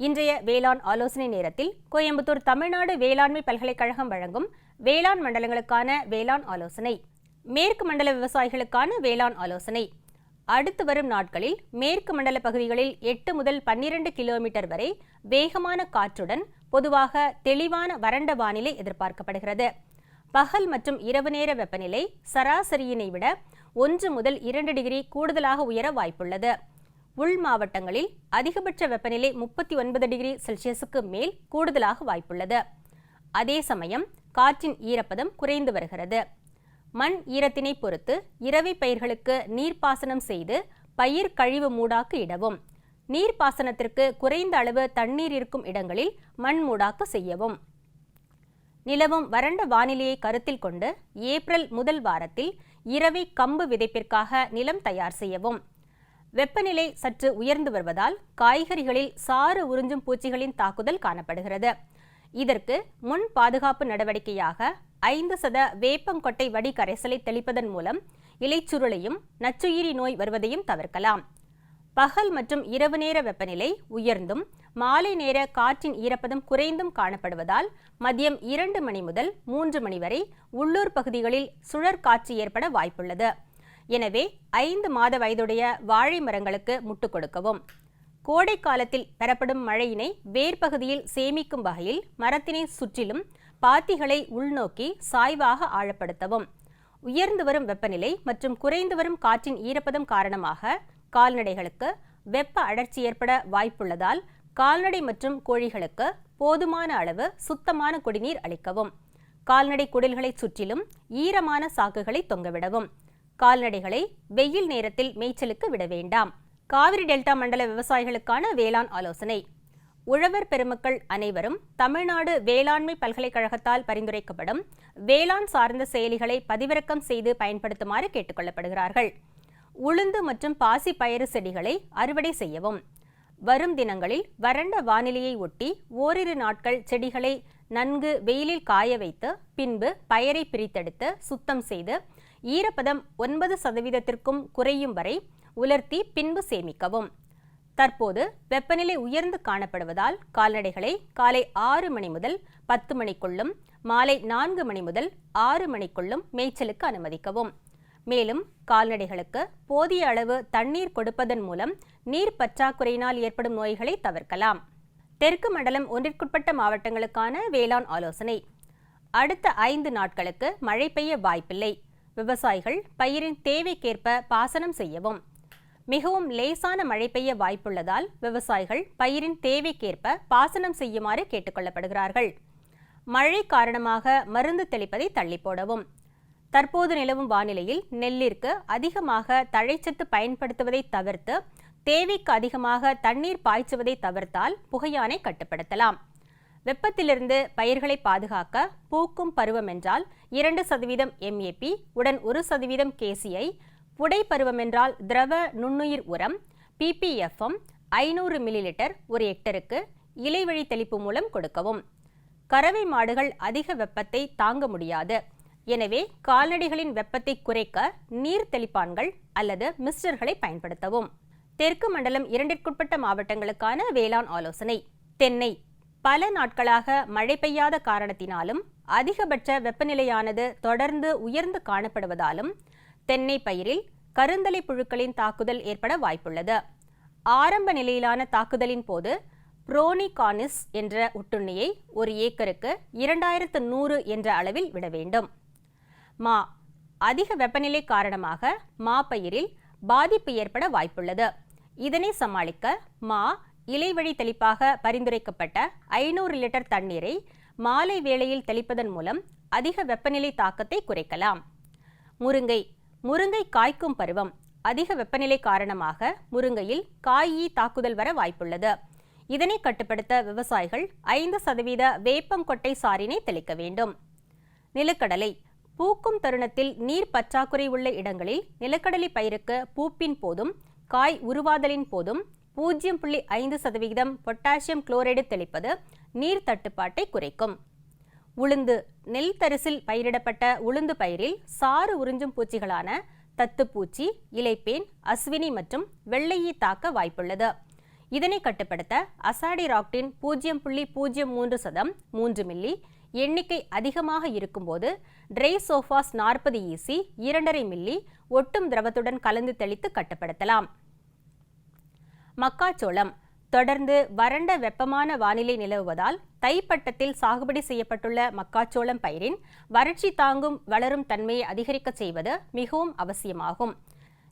இன்றைய வேளாண் ஆலோசனை நேரத்தில் கோயம்புத்தூர் தமிழ்நாடு வேளாண்மை பல்கலைக்கழகம் வழங்கும் வேளாண் மண்டலங்களுக்கான வேளாண் ஆலோசனை மேற்கு மண்டல விவசாயிகளுக்கான வேளாண் ஆலோசனை. அடுத்து வரும் நாட்களில் மேற்கு மண்டல பகுதிகளில் எட்டு முதல் பன்னிரண்டு கிலோமீட்டர் வரை வேகமான காற்றுடன் பொதுவாக தெளிவான வறண்ட வானிலை எதிர்பார்க்கப்படுகிறது. பகல் மற்றும் இரவு நேர வெப்பநிலை சராசரியினை விட ஒன்று முதல் இரண்டு டிகிரி கூடுதலாக உயர வாய்ப்புள்ளது. உள் மாவட்டங்களில் அதிகபட்ச வெப்பநிலை முப்பத்தி ஒன்பது டிகிரி செல்சியஸுக்கு மேல் கூடுதலாக வாய்ப்புள்ளது. அதே சமயம் காற்றின் ஈரப்பதம் குறைந்து வருகிறது. மண் ஈரத்தினை பொறுத்து இரவி பயிர்களுக்கு நீர்ப்பாசனம் செய்து பயிர் கழிவு மூடாக்கு இடவும். நீர்ப்பாசனத்திற்கு குறைந்த அளவு தண்ணீர் இருக்கும் இடங்களில் மண் மூடாக்கு செய்யவும். நிலவும் வறண்ட வானிலையை கருத்தில் கொண்டு ஏப்ரல் முதல் வாரத்தில் இரவை கம்பு விதைப்பிற்காக நிலம் தயார் செய்யவும். வெப்பநிலை சற்று உயர்ந்து வருவதால் காய்கறிகளில் சாறு உறிஞ்சும் பூச்சிகளின் தாக்குதல் காணப்படுகிறது. இதற்கு முன் பாதுகாப்பு நடவடிக்கையாக ஐந்து சத வேப்பங்கொட்டை வடி கரைசலை தெளிப்பதன் மூலம் இலைச்சுருளையும் நச்சுயிரி நோய் வருவதையும் தவிர்க்கலாம். பகல் மற்றும் இரவு நேர வெப்பநிலை உயர்ந்தும் மாலை நேர காற்றின் ஈரப்பதம் குறைந்தும் காணப்படுவதால் மதியம் இரண்டு மணி முதல் மூன்று மணி வரை உள்ளூர் பகுதிகளில் சுழற்காட்சி ஏற்பட வாய்ப்புள்ளது. எனவே ஐந்து மாத வயதுடைய வாழை மரங்களுக்கு முட்டுக் கொடுக்கவும். கோடை காலத்தில் பெறப்படும் மழையினை வேர்பகுதியில் சேமிக்கும் வகையில் மரத்தினை சுற்றிலும் பாத்திகளை உள்நோக்கி சாய்வாக ஆழப்படுத்தவும். உயர்ந்து வரும் வெப்பநிலை மற்றும் குறைந்து வரும் காற்றின் ஈரப்பதம் காரணமாக கால்நடைகளுக்கு வெப்ப அழற்சி ஏற்பட வாய்ப்புள்ளதால் கால்நடை மற்றும் கோழிகளுக்கு போதுமான அளவு சுத்தமான குடிநீர் அளிக்கவும். கால்நடை குடில்களைச் சுற்றிலும் ஈரமான சாக்குகளை தொங்கவிடவும். கால்நடைகளை வெயில் நேரத்தில் மேய்ச்சலுக்கு விட வேண்டாம். காவிரி டெல்டா மண்டல விவசாயிகளுக்கான வேளாண் ஆலோசனை. உழவர் பெருமக்கள் அனைவரும் தமிழ்நாடு வேளாண்மை பல்கலைக்கழகத்தால் பரிந்துரைக்கப்படும் வேளாண் சார்ந்த செயலிகளை பதிவிறக்கம் செய்து பயன்படுத்துமாறு கேட்டுக்கொள்ளப்படுகிறார்கள். உளுந்து மற்றும் பாசி பயறு செடிகளை அறுவடை செய்யவும். வரும் தினங்களில் வறண்ட வானிலையை ஒட்டி ஓரிரு நாட்கள் செடிகளை நன்கு வெயிலில் காய வைத்து பின்பு பயரை பிரித்தெடுத்து சுத்தம் செய்து ஈரப்பதம் ஒன்பது சதவீதத்திற்கும் குறையும் வரை உலர்த்தி பின்பு சேமிக்கவும். தற்போது வெப்பநிலை உயர்ந்து காணப்படுவதால் கால்நடைகளை காலை ஆறு மணி முதல் பத்து மணிக்குள்ளும் மாலை நான்கு மணி முதல் ஆறு மணிக்குள்ளும் மேய்ச்சலுக்கு அனுமதிக்கவும். மேலும் கால்நடைகளுக்கு போதிய அளவு தண்ணீர் கொடுப்பதன் மூலம் நீர் பற்றாக்குறையினால் ஏற்படும் நோய்களை தவிர்க்கலாம். தெற்கு மண்டலம் ஒன்றிற்குட்பட்ட மாவட்டங்களுக்கான வேளாண் ஆலோசனை. அடுத்த ஐந்து நாட்களுக்கு மழை பெய்ய வாய்ப்பில்லை. விவசாயிகள் பயிரின் தேவைக்கேற்ப பாசனம் செய்யவும். மிகவும் லேசான மழை பெய்ய வாய்ப்புள்ளதால் விவசாயிகள் பயிரின் தேவைக்கேற்ப பாசனம் செய்யுமாறு கேட்டுக்கொள்ளப்படுகிறார்கள். மழை காரணமாக மருந்து தெளிப்பதை தள்ளி போடவும் தற்போது நிலவும் வானிலையில் நெல்லிற்கு அதிகமாக தழைச்சத்து பயன்படுத்துவதை தவிர்த்து தேவைக்கு அதிகமாக தண்ணீர் பாய்ச்சுவதை தவிர்த்தால் புகையானை கட்டுப்படுத்தலாம். வெப்பத்திலிருந்து பயிர்களை பாதுகாக்க பூக்கும் பருவம் என்றால் இரண்டு சதவீதம் எம்ஏபி உடன் ஒரு சதவீதம் கேசிஐ புடை பருவம் என்றால் திரவ நுண்ணுயிர் உரம் பிபிஎஃப்எம் ஐநூறு மில்லிலிட்டர் ஒரு ஹெக்டருக்கு இலைவழி தெளிப்பு மூலம் கொடுக்கவும். கறவை மாடுகள் அதிக வெப்பத்தை தாங்க முடியாது. எனவே கால்நடைகளின் வெப்பத்தை குறைக்க நீர் தெளிப்பான்கள் அல்லது மிஸ்டர்களை பயன்படுத்தவும். தெற்கு மண்டலம் இரண்டிற்குட்பட்ட மாவட்டங்களுக்கான வேளாண் ஆலோசனை. தென்னை பல நாட்களாக மழை பெய்யாத காரணத்தினாலும் அதிகபட்ச வெப்பநிலையானது தொடர்ந்து உயர்ந்து காணப்படுவதாலும் தென்னை பயிரில் கருந்தலை புழுக்களின் தாக்குதல் ஏற்பட வாய்ப்புள்ளது. ஆரம்ப நிலையிலான தாக்குதலின் போது புரோனிகானிஸ் என்ற ஒட்டுண்ணியை ஒரு ஏக்கருக்கு இரண்டாயிரத்து நூறு என்ற அளவில் விட வேண்டும். மா அதிக வெப்பநிலை காரணமாக மா பயிரில் பாதிப்பு ஏற்பட வாய்ப்புள்ளது. இதனை சமாளிக்க மா இலைவழி தெளிப்பாக பரிந்துரைக்கப்பட்ட ஐநூறு லிட்டர் தண்ணீரை மாலை வேளையில் தெளிப்பதன் மூலம் அதிக வெப்பநிலை தாக்கத்தை குறைக்கலாம். முருங்கை. முருங்கை காய்க்கும் பருவம் அதிக வெப்பநிலை காரணமாக முருங்கையில் காயி தாக்குதல் வர வாய்ப்புள்ளது. இதனை கட்டுப்படுத்த விவசாயிகள் ஐந்து சதவீத வேப்பங்கொட்டை சாரினை தெளிக்க வேண்டும். நிலக்கடலை. பூக்கும் தருணத்தில் நீர் பற்றாக்குறை உள்ள இடங்களில் நிலக்கடலை பயிருக்கு பூப்பின் போதும் காய் உருவாதலின் போதும் பூஜ்ஜியம் புள்ளி ஐந்து சதவிகிதம் பொட்டாசியம் குளோரைடு தெளிப்பது நீர் தட்டுப்பாட்டை குறைக்கும். உளுந்து நெல் தரிசில் பயிரிடப்பட்ட உளுந்து பயிரில் சாறு உறிஞ்சும் பூச்சிகளான தத்துப்பூச்சி இலைப்பேன் அஸ்வினி மற்றும் வெள்ளையை தாக்க வாய்ப்புள்ளது. இதனை கட்டுப்படுத்த அசாடி ராக்டின் பூஜ்ஜியம் புள்ளி பூஜ்ஜியம் மூன்று சதம் மூன்று மில்லி எண்ணிக்கை அதிகமாக இருக்கும்போது ட்ரை சோஃபாஸ் நாற்பது ஈசி இரண்டரை மில்லி ஒட்டும் திரவத்துடன் கலந்து தெளித்து கட்டுப்படுத்தலாம். மக்காச்சோளம். தொடர்ந்து வறண்ட வெப்பமான வானிலை நிலவுவதால் தைப்பட்டத்தில் சாகுபடி செய்யப்பட்டுள்ள மக்காச்சோளம் பயிரின் வறட்சி தாங்கும் வளரும் தன்மையை அதிகரிக்க செய்வது மிகவும் அவசியமாகும்.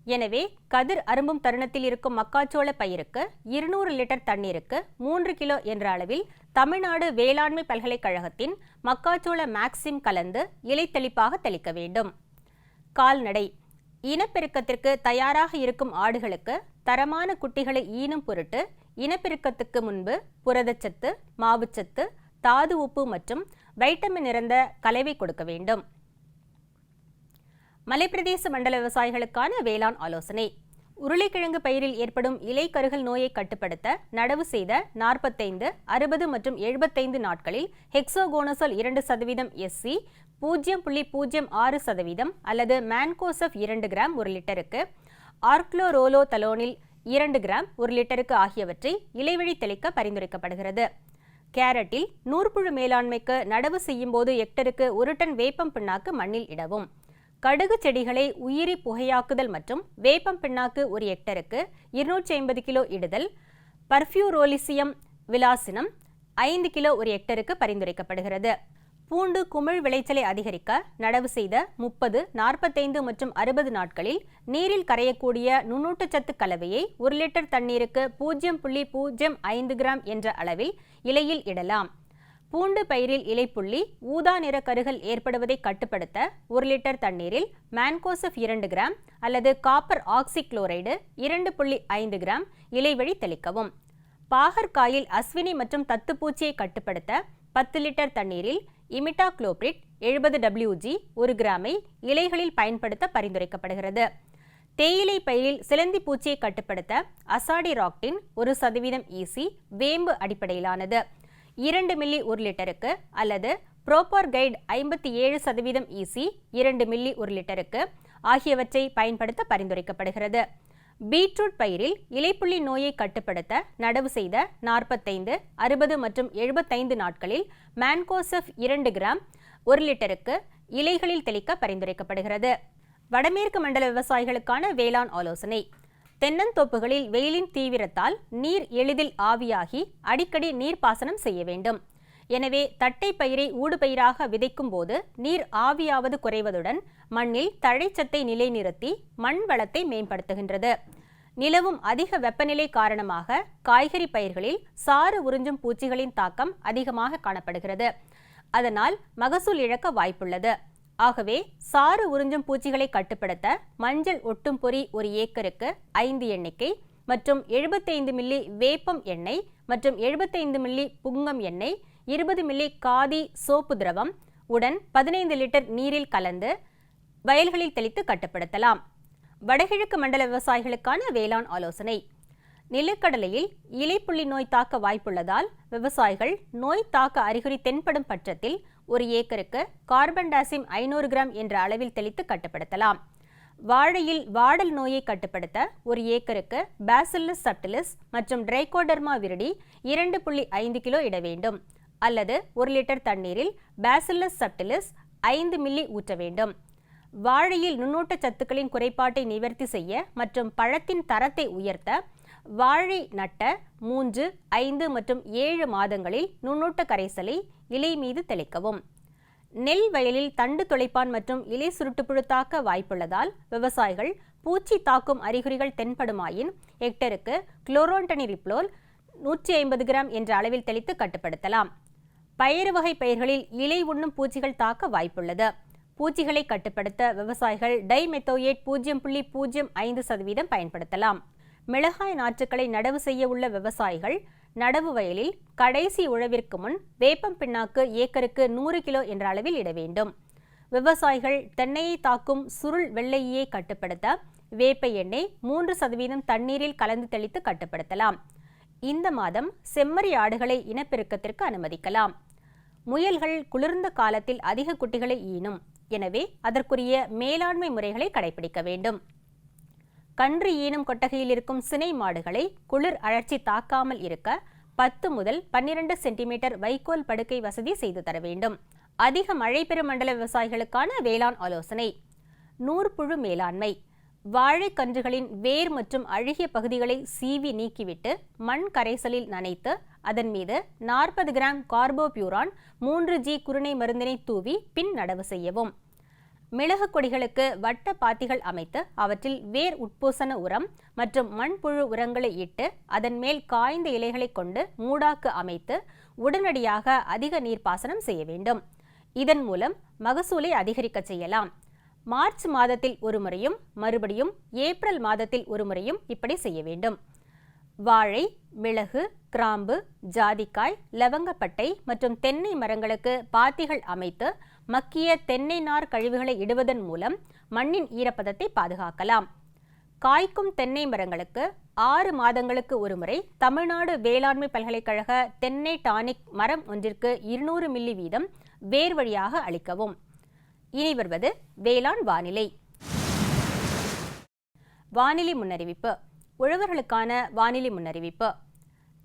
எனவே கதிர் அரும்பும் தருணத்தில் இருக்கும் மக்காச்சோள பயிருக்கு இருநூறு லிட்டர் தண்ணீருக்கு மூன்று கிலோ என்ற அளவில் தமிழ்நாடு வேளாண்மை பல்கலைக்கழகத்தின் மக்காச்சோள மேக்சிம் கலந்து இலை தெளிப்பாக தெளிக்க வேண்டும். கால்நடை இனப்பெருக்கத்திற்கு தயாராக இருக்கும் ஆடுகளுக்கு தரமான குட்டிகளை ஈனும் பொருட்டு இனப்பெருக்கத்துக்கு முன்பு புரதச்சத்து மாவுச்சத்து தாது உப்பு மற்றும் வைட்டமின் நிறைந்த கலவை கொடுக்க வேண்டும். மலைப்பிரதேச மண்டல விவசாயிகளுக்கான வேளாண் ஆலோசனை. உருளைக்கிழங்கு பயிரில் ஏற்படும் இலை கருகல் நோயை கட்டுப்படுத்த நடவு செய்த நாற்பத்தைந்து அறுபது மற்றும் எழுபத்தைந்து நாட்களில் ஹெக்ஸோகோனசோல் இரண்டு சதவீதம் எஸ்சி பூஜ்ஜியம் புள்ளி பூஜ்ஜியம் ஆறு சதவீதம் அல்லது மேன்கோசப் இரண்டு கிராம் ஒரு லிட்டருக்கு ஆர்க்ளோரோலோ தலோனில் இரண்டு கிராம் ஒரு லிட்டருக்கு ஆகியவற்றை இலைவழி தெளிக்க பரிந்துரைக்கப்படுகிறது. கேரட்டில் நூற்புழு மேலாண்மைக்கு நடவு செய்யும் போது ஹெக்டருக்கு ஒரு டன் வேப்பம் பிண்ணாக்கு மண்ணில் இடவும். கடுகு செடிகளை உயிரி புகையாக்குதல் மற்றும் வேப்பம் பிண்ணாக்கு ஒரு ஹெக்டருக்கு இருநூற்றி ஐம்பது கிலோ இடுதல் பர்ஃபியூரோலிசியம் விலாசினம் ஐந்து கிலோ ஒரு ஹெக்டருக்கு பரிந்துரைக்கப்படுகிறது. பூண்டு குமிழ் விளைச்சலை அதிகரிக்க நடவு செய்த முப்பது நாற்பத்தைந்து மற்றும் அறுபது நாட்களில் நீரில் கரையக்கூடிய நுண்ணூட்டச்சத்து கலவையை ஒரு லிட்டர் தண்ணீருக்கு பூஜ்ஜியம் புள்ளி பூஜ்ஜியம் ஐந்து கிராம் என்ற அளவில் இலையில் இடலாம். பூண்டு பயிரில் இலைப்புள்ளி ஊதா நிற கருகல் ஏற்படுவதை கட்டுப்படுத்த ஒரு லிட்டர் தண்ணீரில் மேன்கோசப் இரண்டு கிராம் அல்லது காப்பர் ஆக்சிக்ளோரைடு இரண்டு புள்ளி ஐந்து கிராம் இலைவழி தெளிக்கவும். பாகற்காயில் அஸ்வினி மற்றும் தத்துப்பூச்சியை கட்டுப்படுத்த பத்து லிட்டர் தண்ணீரில் இமிட்டா குளோப்ரிட் எழுபது டபிள்யூஜி ஒரு கிராமை இலைகளில் பயன்படுத்த பரிந்துரைக்கப்படுகிறது. தேயிலை பயிரில் சிலந்தி பூச்சியை கட்டுப்படுத்த அசாடி ராக்டின் ஒரு சதவீதம் ஈசி வேம்பு அடிப்படையிலானது. இரண்டு மில்லி ஒரு லிட்டருக்கு அல்லது புரோப்பர் கைட் ஐம்பத்தி ஏழு சதவீதம் ஈசி இரண்டு மில்லி ஒரு லிட்டருக்கு ஆகியவற்றை பயன்படுத்த பரிந்துரைக்கப்படுகிறது. பீட்ரூட் பயிரில் இலைப்புள்ளி நோயை கட்டுப்படுத்த நடவு செய்த நாற்பத்தைந்து அறுபது மற்றும் எழுபத்தைந்து நாட்களில் மேன்கோசெஃப் இரண்டு கிராம் ஒரு லிட்டருக்கு இலைகளில் தெளிக்க பரிந்துரைக்கப்படுகிறது. வடமேற்கு மண்டல விவசாயிகளுக்கான வேளாண் ஆலோசனை. தென்னந்தோப்புகளில் வெயிலின் தீவிரத்தால் நீர் எளிதில் ஆவியாகி அடிக்கடி நீர்ப்பாசனம் செய்ய வேண்டும். எனவே தட்டை பயிரை ஊடுபயிராக விதைக்கும் போது நீர் ஆவியாவது குறைவதுடன் மண்ணில் தழைச்சத்தை நிலைநிறுத்தி மண் வளத்தை மேம்படுத்துகின்றது. நிலவும் அதிக வெப்பநிலை காரணமாக காய்கறி பயிர்களில் சாறு உறிஞ்சும் பூச்சிகளின் தாக்கம் அதிகமாக காணப்படுகிறது. அதனால் மகசூல் இழக்க வாய்ப்புள்ளது. ஆகவே சாறு உறிஞ்சும் பூச்சிகளை கட்டுப்படுத்த மஞ்சள் ஒட்டும் பொறி ஒரு ஏக்கருக்கு ஐந்து எண்ணிக்கை மற்றும் எழுபத்தைந்து மில்லி வேப்பம் எண்ணெய் மற்றும் எழுபத்தைந்து மில்லி புங்கம் எண்ணெய் இருபது மில்லி காதி சோப்பு திரவம் உடன் பதினைந்து லிட்டர் நீரில் கலந்து வயல்களில் தெளித்து கட்டுப்படுத்தலாம். வடகிழக்கு மண்டல விவசாயிகளுக்கான வேளாண் ஆலோசனை. நிலக்கடலையில் இலைப்புள்ளி நோய் தாக்க வாய்ப்புள்ளதால் விவசாயிகள் நோய் தாக்க அறிகுறி தென்படும் பட்சத்தில் ஒரு ஏக்கருக்கு கார்பன் டாசிம் ஐநூறு கிராம் என்ற அளவில் தெளித்து கட்டுப்படுத்தலாம். வாழையில் வாடல் நோயை கட்டுப்படுத்த ஒரு ஏக்கருக்கு பேசில்லஸ் சப்டிலிஸ் மற்றும் ட்ரைகோடர்மா விருடி இரண்டு புள்ளி ஐந்து கிலோ இட வேண்டும். அல்லது ஒரு லிட்டர் தண்ணீரில் பேசில்லஸ் சப்டிலிஸ் ஐந்து மில்லி ஊற்ற வேண்டும். வாழையில் நுண்ணூட்ட சத்துக்களின் குறைபாட்டை நிவர்த்தி செய்ய மற்றும் பழத்தின் தரத்தை உயர்த்த வாழை நட்ட மூன்று ஐந்து மற்றும் ஏழு மாதங்களில் நுண்ணூட்ட கரைசலை இலை மீது தெளிக்கவும். நெல் வயலில் தண்டு துளைப்பான் மற்றும் இலை சுருட்டுப்புழு தாக்க வாய்ப்புள்ளதால் விவசாயிகள் பூச்சி தாக்கும் அறிகுறிகள் தென்படுமாயின் ஹெக்டருக்கு குளோரோன்டனிரிப்ளோல் நூற்றி ஐம்பது கிராம் என்ற அளவில் தெளித்து கட்டுப்படுத்தலாம். பயறு வகை பயிர்களில் இலை உண்ணும் பூச்சிகள் தாக்க வாய்ப்புள்ளது. பூச்சிகளை கட்டுப்படுத்த விவசாயிகள் டைமெத்தோயேட் பூஜ்ஜியம் புள்ளி பூஜ்ஜியம் ஐந்து சதவீதம் பயன்படுத்தலாம். மிளகாய் நாற்றுக்களை நடவு செய்ய உள்ள விவசாயிகள் நடவு வயலில் கடைசி உழவிற்கு முன் வேப்பம் பிண்ணாக்கு ஏக்கருக்கு நூறு கிலோ என்ற அளவில் இட வேண்டும். விவசாயிகள் தென்னையை தாக்கும் சுருள் வெள்ளையை கட்டுப்படுத்த வேப்ப எண்ணெய் மூன்று சதவீதம் தண்ணீரில் கலந்து தெளித்து கட்டுப்படுத்தலாம். இந்த மாதம் செம்மறி ஆடுகளை இனப்பெருக்கத்திற்கு அனுமதிக்கலாம். முயல்கள் குளிர்ந்த காலத்தில் அதிக குட்டிகளை ஈனும். எனவே அதற்குரிய மேலாண்மை முறைகளை கடைபிடிக்க வேண்டும். கன்று ஈனும் கொட்டகையில் இருக்கும் சினை மாடுகளை குளிர் அழற்சி தாக்காமல் இருக்க பத்து முதல் பன்னிரண்டு சென்டிமீட்டர் வைக்கோல் படுக்கை வசதி செய்து தர வேண்டும். அதிக மழை பெறும் மண்டல விவசாயிகளுக்கான வேளாண் ஆலோசனை. நூற்புழு மேலாண்மை. வாழைக்கன்றுகளின் வேர் மற்றும் அழுகிய பகுதிகளை சீவி நீக்கிவிட்டு மண் கரைசலில் நனைத்து அதன் மீது நாற்பது கிராம் கார்போபியூரான் மூன்று ஜி குருணை மருந்தினை தூவி பின் நடவு செய்யவும். மிளகு கொடிகளுக்கு வட்ட பாத்திகள் அமைத்து அவற்றில் வேர் உட்பூசன உரம் மற்றும் மண்புழு உரங்களை இட்டு அதன் மேல் காய்ந்த இலைகளை கொண்டு மூடாக்கு அமைத்து உடனடியாக அதிக நீர்ப்பாசனம் செய்ய வேண்டும். இதன் மூலம் மகசூலை அதிகரிக்க செய்யலாம். மார்ச் மாதத்தில் ஒரு முறையும் மறுபடியும் ஏப்ரல் மாதத்தில் ஒரு முறையும் இப்படி செய்ய வேண்டும். வாழை மிளகு கிராம்பு ஜாதிக்காய் லவங்கப்பட்டை மற்றும் தென்னை மரங்களுக்கு பாத்திகள் அமைத்து மக்கிய தென்னை நார் கழிவுகளை இடுவதன் மூலம் மண்ணின் ஈரப்பதத்தை பாதுகாக்கலாம். காய்க்கும் தென்னை மரங்களுக்கு ஆறு மாதங்களுக்கு ஒருமுறை தமிழ்நாடு வேளாண்மை பல்கலைக்கழக தென்னை டானிக் மரம் ஒன்றிற்கு இருநூறு மில்லி வீதம் வேர் வழியாக அளிக்கவும். இனி வருவது வேளாண் வானிலை. வானிலை முன்னறிவிப்பு. உழவர்களுக்கான வானிலை முன்னறிவிப்பு.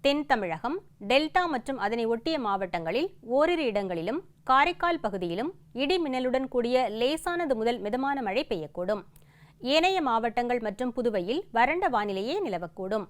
தென் தமிழகம் டெல்டா மற்றும் அதனை ஒட்டிய மாவட்டங்களில் ஓரிரு இடங்களிலும் காரைக்கால் பகுதியிலும் இடி மின்னலுடன் கூடிய லேசானது முதல் மிதமான மழை பெய்யக்கூடும். ஏனைய மாவட்டங்கள் மற்றும் புதுவையில் வறண்ட வானிலையே நிலவக்கூடும்.